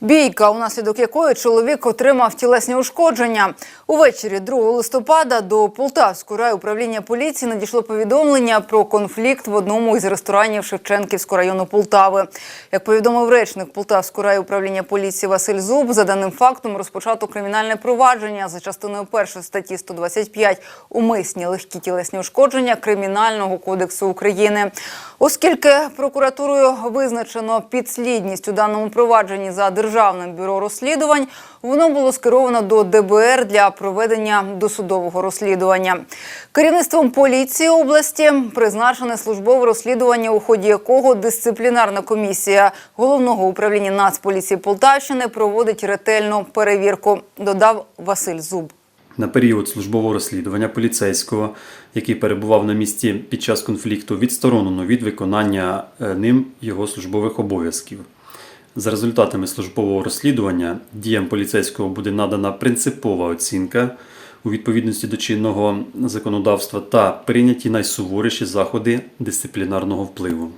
Бійка, унаслідок якої чоловік отримав тілесні ушкодження. Увечері 2 листопада до Полтавського райуправління поліції надійшло повідомлення про конфлікт в одному із ресторанів Шевченківського району Полтави. Як повідомив речник Полтавського райуправління поліції Василь Зуб, за даним фактом розпочато кримінальне провадження за частиною першої статті 125 умисні легкі тілесні ушкодження Кримінального кодексу України. Оскільки прокуратурою визначено підслідність у даному провадженні за державним бюро розслідувань, воно було скеровано до ДБР для проведення досудового розслідування. Керівництвом поліції області призначене службове розслідування, у ході якого дисциплінарна комісія головного управління Нацполіції Полтавщини проводить ретельну перевірку. Додав Василь Зуб. На період службового розслідування поліцейського, який перебував на місці під час конфлікту, відсторонено від виконання е, ним його службових обов'язків. За результатами службового розслідування діям поліцейського буде надана принципова оцінка у відповідності до чинного законодавства та прийняті найсуворіші заходи дисциплінарного впливу.